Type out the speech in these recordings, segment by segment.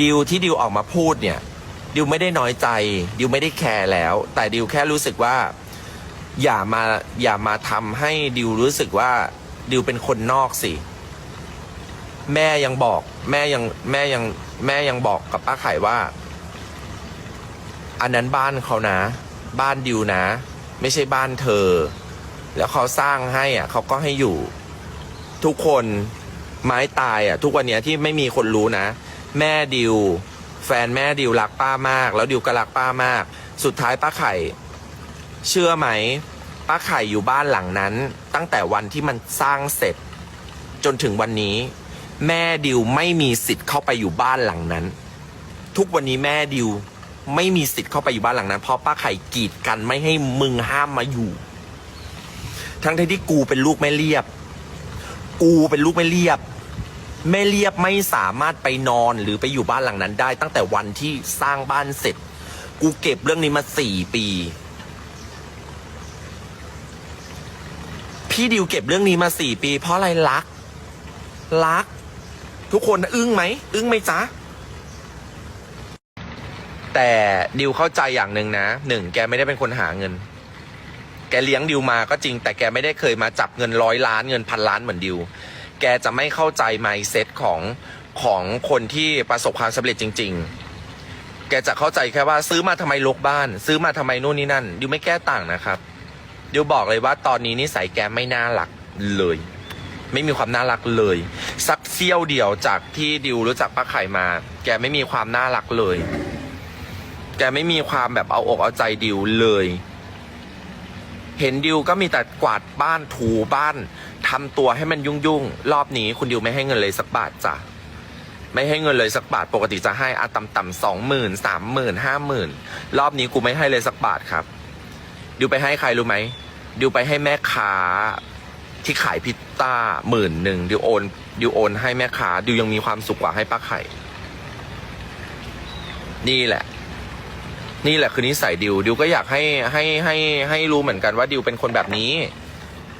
ดิวที่ดิวออกมาพูดเนี่ย ดิวไม่ได้น้อยใจ ดิวไม่ได้แคร์แล้ว แต่ดิวแค่รู้สึกว่า อย่ามาอย่ามาทำให้ดิวรู้สึกว่าดิวเป็นคนนอกสิ แม่ยังบอกแม่ยังแม่ยังแม่ยังบอกกับป้าไข่ว่า อันนั้นบ้านเขานะ บ้านดิวนะ ไม่ใช่บ้านเธอ แล้วเขาสร้างให้อะเขาก็ให้อยู่ ทุกคนไม้ตายอะ ทุกวันนี้ที่ไม่มีคนรู้นะ แม่ดิว แฟนแม่ดิวรักป้ามาก แล้วดิวก็รักป้ามาก สุดท้ายป้าไข่ เชื่อไหม ป้าไข่อยู่บ้านหลังนั้น ตั้งแต่วันที่มันสร้างเสร็จ จนถึงวันนี้ แม่ดิวไม่มีสิทธิ์เข้าไปอยู่บ้านหลังนั้น ทุกวันนี้แม่ดิวไม่มีสิทธิ์เข้าไปอยู่บ้านหลังนั้น เพราะป้าไข่กีดกันไม่ให้มึงห้ามมาอยู่ ทั้งที่กูเป็นลูกแม่เรียบ กูเป็นลูกแม่เรียบ แม่เรียบไม่สามารถไปนอนหรือไปอยู่บ้านหลังนั้นได้ ตั้งแต่วันที่สร้างบ้านเสร็จ กูเก็บเรื่องนี้มาสี่ปี พี่ดิวเก็บเรื่องนี้มาสี่ปี เพราะอะไรรัก รัก ทุกคนอึ้งไหม อึ้งไหมจ๊ะ แต่ดิวเข้าใจอย่างหนึ่งนะหนึ่งแกไม่ได้เป็นคนหาเงิน แกเลี้ยงดิวมาก็จริง แต่แกไม่ได้เคยมาจับเงินร้อยล้านเงินพันล้านเหมือนดิว แกจะไม่เข้าใจไมเซ็ตของของคนที่ประสบความสำเร็จจริง ๆ แกจะเข้าใจแค่ว่าซื้อมาทำไมลกบ้าน ซื้อมาทำไมนู่นนี่นั่นดิวไม่แก้ต่างนะครับดิวบอกเลยว่าตอนนี้นิสัยแกไม่น่ารักเลย ไม่มีความน่ารักเลย สักเสี้ยวเดียวจากที่ดิวรู้จักป้าไข่มา แกไม่มีความน่ารักเลย แกไม่มีความแบบเอาอกเอาใจดิวเลย เห็นดิวก็มีแต่กวาดบ้านถูบ้าน ทำตัวให้มันยุ่งยุ่งๆรอบนี้คุณดิวไม่ให้เงินเลยสักบาทจ้ะไม่ให้เงินเลยสักบาทปกติจะให้อาต่ำๆสองหมื่นสามหมื่นห้าหมื่นรอบนี้กูไม่ให้เลยสักบาทครับ ดิวไปให้ใครรู้ไหมดิวไปให้แม่ค้าที่ขายพิซซ่าหมื่นหนึ่งดิวโอนดิวโอนให้แม่ค้าดิวยังมีความสุขกว่าให้ป้าไข่ นี่แหละ นี่แหละคือนิสัยดิวดิวก็อยากให้ให้ให้ให้รู้เหมือนกันว่าดิวเป็นคนแบบนี้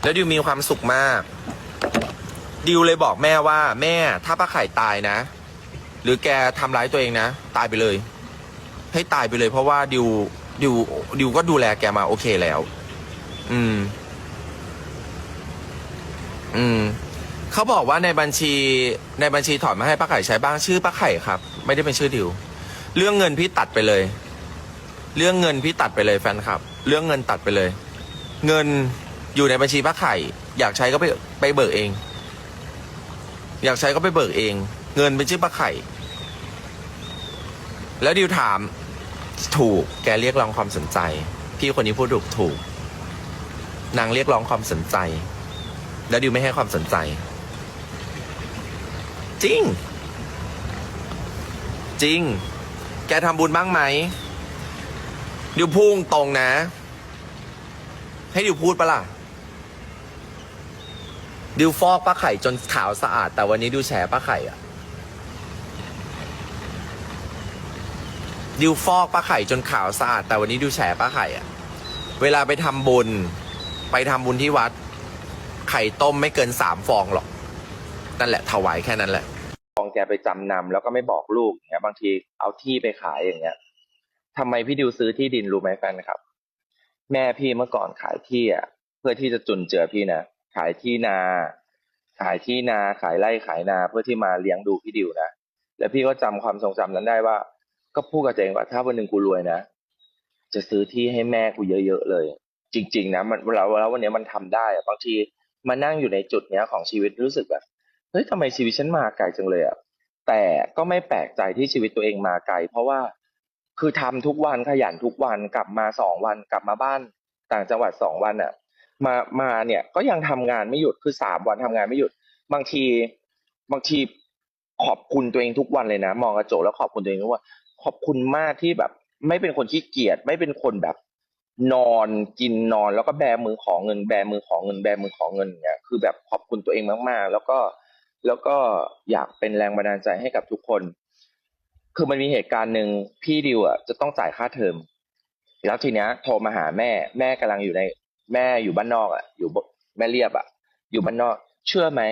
แล้วดิวมีความสุขมาก ดิวเลยบอกแม่ว่าแม่ถ้าป้าไข่ตายนะ หรือแกทำร้ายตัวเองนะ ตายไปเลย ให้ตายไปเลย เพราะว่าดิวดิวดิวก็ดูแลแกมาโอเคแล้ว อืม อืม เขาบอกว่าในบัญชีในบัญชีถอนมาให้ป้าไข่ใช้บ้างชื่อป้าไข่ครับ ไม่ได้เป็นชื่อดิว เรื่องเงินพี่ตัดไปเลย เรื่องเงินพี่ตัดไปเลยแฟนคลับ เรื่องเงินตัดไปเลย เงิน อยู่ในบัญชีป้าไข่ อยากใช้ก็ไปไปเบิกเอง อยากใช้ก็ไปเบิกเอง เงินเป็นชื่อป้าไข่ แล้วดิวถาม ถูกแกเรียกร้องความสนใจ พี่คนนี้พูดถูกถูกนางเรียกร้องความสนใจ แล้วดิวไม่ให้ความสนใจ จริง จริง แกทำบุญบ้างไหมดิวพุ่งตรงนะ ให้ดิวพูดปะล่ะ ดิวฟอกป้าไข่จนขาวสะอาด แต่วันนี้ดิวแฉป้าไข่อะดิวฟอกป้าไข่จนขาวสะอาด แต่วันนี้ดิวแฉป้าไข่อะเวลาไปทำบุญ ไปทำบุญที่วัด ไข่ต้มไม่เกินสามฟองหรอก นั่นแหละถวายแค่นั้นแหละฟองแกไปจำนำแล้วก็ไม่บอกลูกอย่างเงี้ย บางทีเอาที่ไปขายอย่างเงี้ยทำไมพี่ดิวซื้อที่ดินรู้ไหมแฟนครับ แม่พี่เมื่อก่อนขายที่อะเพื่อที่จะจุนเจือพี่นะ ขายที่นา ขายที่นาขายไร่ขายนาเพื่อที่มาเลี้ยงดูพี่ดิวนะแล้วพี่ก็จำความทรงจำนั้นได้ว่า ก็พูดกับตัวเองว่าถ้าวันหนึ่งกูรวยนะจะซื้อที่ให้แม่กูเยอะๆเลย จริง ๆ นะมันแล้วแล้ววันนี้มันทำได้อะบางทีมานั่งอยู่ในจุดเนี้ยของชีวิตรู้สึกแบบเฮ้ยทำไมชีวิตฉันมาไกลจังเลยอะแต่ก็ไม่แปลกใจที่ชีวิตตัวเองมาไกลเพราะว่าคือทำทุกวันขยันทุกวันกลับมาสองวันกลับมาบ้าน ต่างจังหวัดสองวันอะ มามาเนี่ยก็ยังทำงานไม่หยุดคือสามวันทำงานไม่หยุด บางทีบางทีขอบคุณตัวเองทุกวันเลยนะ มองกระจกแล้วขอบคุณตัวเองวันขอบคุณมากที่แบบ ไม่เป็นคนขี้เกียจไม่เป็นคนแบบ นอนกินนอนแล้วก็แบมือของเงิน แบมือของเงินแบมือของเงินเนี่ยคือแบบขอบคุณตัวเองมาก ๆ แล้วก็แล้วก็อยากเป็นแรงบันดาลใจให้กับทุกคน คือมันมีเหตุการณ์หนึ่งพี่ดิวอะจะต้องจ่ายค่าเทอมแล้วทีเนี้ยโทรมาหาแม่แม่กำลังอยู่ใน แม่อยู่บ้านนอกอะ อยู่บแม่เรียบอะ อยู่บ้านนอก เชื่อไหม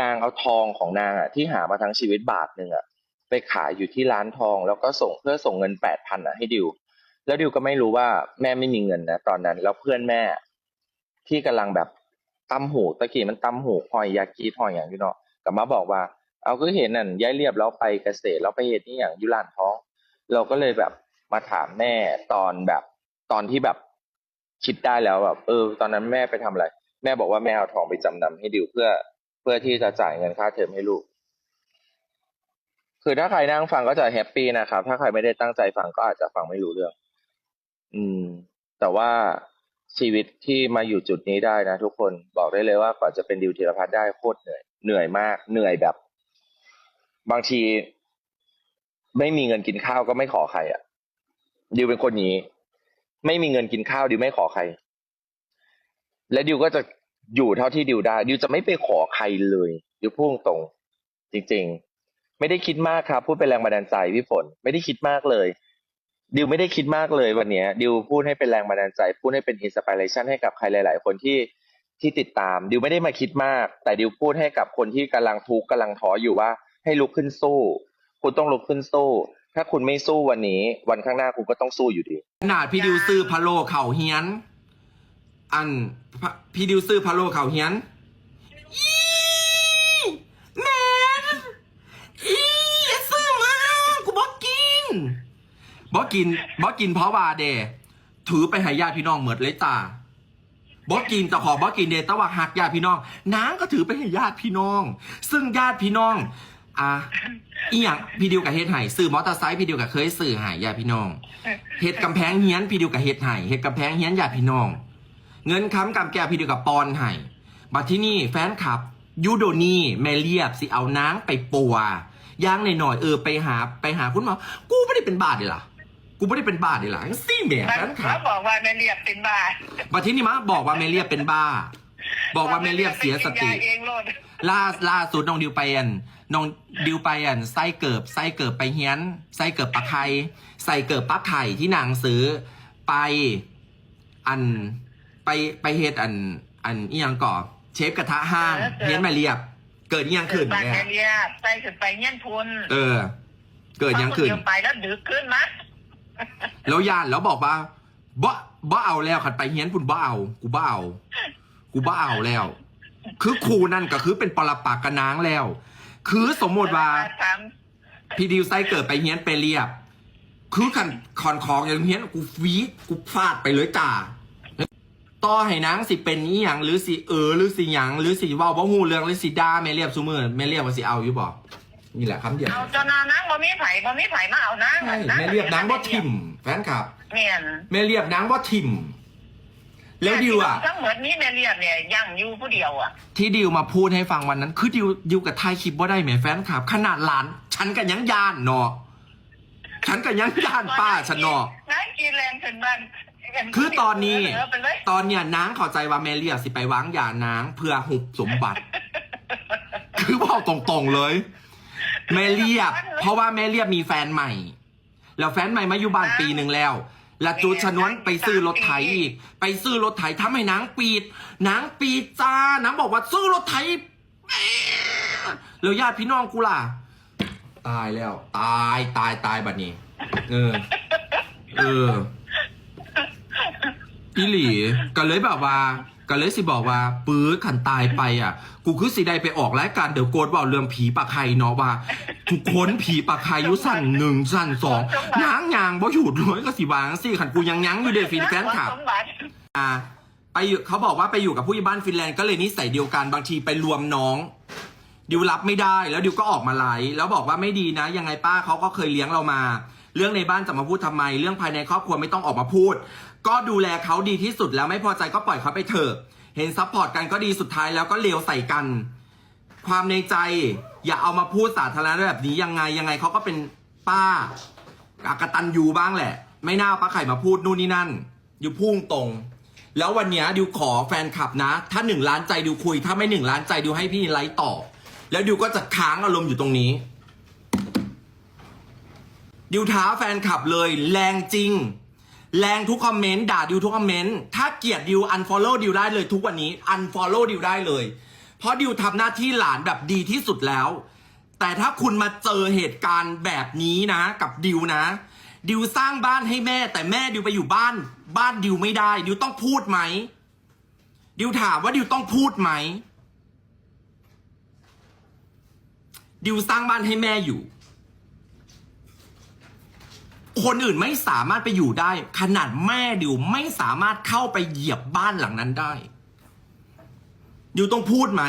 นางเอาทองของนางอะที่หามาทั้งชีวิตบาทหนึ่งอะไปขายอยู่ที่ร้านทอง แล้วก็ส่งเพื่อส่งเงินแปดพันอะให้ดิว แล้วดิวก็ไม่รู้ว่าแม่ไม่มีเงินนะตอนนั้น แล้วเพื่อนแม่ ที่กำลังแบบตำหูตะกี้มันตำหูหอยยากีหอยอย่างพี่เนาะกลับมาบอกว่า เอาก็เห็นนั่นย้ายเรียบแล้วไปเกษตรแล้วไปเห็ดนี่อย่างยุลานท้อง เราก็เลยแบบมาถามแม่ตอนแบบตอนที่แบบ คิดได้แล้วแบบเออ ตอนนั้นแม่ไปทำอะไร แม่บอกว่าแม่เอาทองไปจำนำให้ดิวเพื่อ เพื่อที่จะจ่ายเงินค่าเทอมให้ลูก คือถ้าใครนั่งฟังก็จะแฮปปี้นะครับ ถ้าใครไม่ได้ตั้งใจฟังก็อาจจะฟังไม่รู้เรื่อง อืม แต่ว่าชีวิตที่มาอยู่จุดนี้ได้นะทุกคนบอกได้เลยว่าก่อนจะเป็นดิวธีรพัฒน์ได้โคตรเหนื่อยเหนื่อยมากเหนื่อยแบบ บางที ไม่มีเงินกินข้าวก็ไม่ขอใครอะดิวเป็นคนนี้ ไม่มีเงินกินข้าวดิวไม่ขอใคร และดิวก็จะอยู่เท่าที่ดิวได้ดิวจะไม่ไปขอใครเลยดิวพูดตรง จริง ๆ ไม่ได้คิดมากครับ พูดเป็นแรงบันดาลใจพี่ฝนไม่ได้คิดมากเลยดิวไม่ได้คิดมากเลยวันนี้ดิวพูดให้เป็นแรงบันดาลใจ พูดให้เป็นอินสปิเรชันให้กับใครหลาย ๆ คนที่ที่ติดตาม ดิวไม่ได้มาคิดมาก แต่ดิวพูดให้กับคนที่กำลังทุกข์กำลังท้ออยู่ว่า ให้ลุกขึ้นสู้ คุณต้องลุกขึ้นสู้ ถ้าคุณไม่สู้วันนี้ วันข้างหน้าคุณก็ต้องสู้อยู่ดี ขนาดพี่ดิวซื้อพะโลเข่าเฮียน อันพะพี่ดิวซื้อพะโลเข่าเฮียนอีแมนอีอย่าซื้อมากูบอกกินบอกกินบอกกินเพราะว่าเดถือไปให้ญาติพี่น้องเหมือดเลยตาบอกกินแต่ขอบอกกินเดแต่ว่าหักญาติพี่น้องนางก็ถือไปให้ญาติพี่น้อง ซึ่งญาติพี่น้อง อะอีหยังพี่ดิวกับเฮ็ดไห้ซื้อมอเตอร์ไซค์พี่ดิวกับเคยซื้อให้ญาติพี่น้องเฮ็ดกำแพงเฮียนพี่ดิวกับเฮ็ดให้เฮ็ดกำแพงเฮียนญาติพี่น้อง เงินค้ำกำแก้วพี่ดิวกับปอนให้บัดที่นี่แฟนคลับยูโดนี่แม่เรียบสิเอานางไปปัวย่างหน่อยๆเออไปหาไปหาคุณหมอกูไม่ได้เป็นบาดเลยล่ะกูไม่ได้เป็นบาดเลยล่ะซี่แหม่มันแฟนคลัเขาบบอกว่าแม่เรียบเป็นบ้าบัดที่นี่มาบอกว่าแม่เรียบเป็นบ้า บอกว่าแม่เรียบเสียสติกินยาเองโลดล่าล่าสุดน้องดิวไปอันน้องดิวไปอันไส้เกิบไส้เกิบไปเฮียนไส้เกิบปลาไข่ใส่เกิบปลาไข่ที่นางซื้อไปอันไปไปเฮ็ดอัน อันอียังก่อเชฟกระทะห้างเฮียนมาเรียบ เกิดอียังขึ้นบ้านเนี่แม่ยเรียบใส่ขึ้นไปเงี้ยนทุนเออ เกิดอียังขึ้นพอคเดียวไปแล้วดึกขึ้นมะแล้วยานแล้วบอกว่าบ่บ่เอาแล้วขัดไปเฮียนพุ่นบ่เอากูบ่เอา กูบ่เอาแล้ว คือครูนั่นก็คือเป็นปรปักษ์กระนางแล้ว คือสมมติว่า ถามพี่ดิวไซเกิดไปเฮียนไปเรียบ คือขันคอนคองอย่างเฮียนกูฟีดกูฟาดไปเลยจ้าต่อให้นางสิเป็นนี้อย่างหรือสิเออหรือสิหยังหรือสิเว่าบ่ฮู้เรื่องหรือสิด่าแม่เรียบซุมือแม่เรียบว่าสิเอาอยู่บ่นี่แหละคำเดียวเอาจนนานังบ่มีไผบ่มีไผมาเอานางใช่แม่เรียบนางบ่ทิมแฟนคลับ เมียน แม่เรียบนางบ่ทิม แล้วดิวอะทั้งหมดนี้แม่เรียบเนี่ยย่างอยู่ผู้เดียวอะที่ดิวมาพูดให้ฟังวันนั้น คือดิวดิวกับทายคลิปว่าได้แหมแฟนคลับ ขนาดหลาน ฉันกันยังยานเนาะฉันกันยังยานป้าฉันเนาะนางกินแรงขึ้นบ้านคือตอนนี้เออไปเลยตอนเนี้ยนางเข้าใจว่าแมเรียสิไปวางยานางเพื่อหุบสมบัติ คือบอกตรงๆเลย แมเรียบเพราะว่าแมเรียบมีแฟนใหม่ แล้วแฟนใหม่มาอยู่บ้านปีหนึ่งแล้ว และจูดชนวนไปซื้อรถไถอีก ไปซื้อรถไถทำให้นางปีดนางปีดจ้านางบอกว่าซื้อรถไถแหม่แล้วญาติพี่น้องกูล่ะ ตายแล้ว ตายตายตายบัดนี้ เออ เอออีหลีก็เลยแบบว่าก็เลยสิบอกว่าปื้อขันตายไปอะ กูคือสิได้ไปออกรายการเดี๋ยวโกดบอกเรื่องผีปะไข่เนาะว่า ทุกคนผีปะไข่อยุสั่นหนึ่งสั่นสองยางยางบ่หยุดเลยก็สิวางสิขันกูยังยังอยู่เดฟินแฟนคลับ สมบัติอ่าไปอยู่เขาบอกว่าไปอยู่กับผู้ใหญ่บ้านฟินแลนด์ก็เลยนิสัยเดียวกันบางทีไปรวมน้อง ดิวรับไม่ได้แล้วดิวก็ออกมาไลฟ์แล้วบอกว่าไม่ดีนะ ยังไงป้าเขาก็เคยเลี้ยงเรามา เรื่องในบ้านจะมาพูดทำไม เรื่องภายในครอบครัวไม่ต้องออกมาพูด ก็ดูแลเขาดีที่สุดแล้วไม่พอใจก็ปล่อยเขาไปเถอะเห็นซัพพอร์ตกันก็ดีสุดท้ายแล้วก็เลวใส่กัน ความในใจ อย่าเอามาพูดสาธารณะแบบนี้ยังไงยังไงเขาก็เป็นป้ากตันยูบ้างแหละ ไม่น่าป้าไข่มาพูดนู่นนี่นั่น อยู่พุ่งตรง แล้ววันนี้ดิวขอแฟนคลับนะ ถ้าหนึ่งล้านใจดิวคุย ถ้าไม่หนึ่งล้านใจดิวให้พี่ไลฟ์ต่อ แล้วดิวก็จะค้างอารมณ์อยู่ตรงนี้ดิวท้าแฟนคลับเลยแรงจริง แรงทุกคอมเมนต์ด่าดิวทุกคอมเมนต์ถ้าเกลียดดิว unfollow ดิวได้เลยทุกวันนี้ unfollow ดิวได้เลย เพราะดิวทำหน้าที่หลานแบบดีที่สุดแล้ว แต่ถ้าคุณมาเจอเหตุการณ์แบบนี้นะ กับดิวนะ ดิวสร้างบ้านให้แม่ แต่แม่ดิวไปอยู่บ้าน บ้านดิวไม่ได้ ดิวต้องพูดไหม ดิวถามว่าดิวต้องพูดไหม ดิวสร้างบ้านให้แม่อยู่ คนอื่นไม่สามารถไปอยู่ได้ ขนาดแม่ดิวไม่สามารถเข้าไปเหยียบบ้านหลังนั้นได้ ยูต้องพูดไหม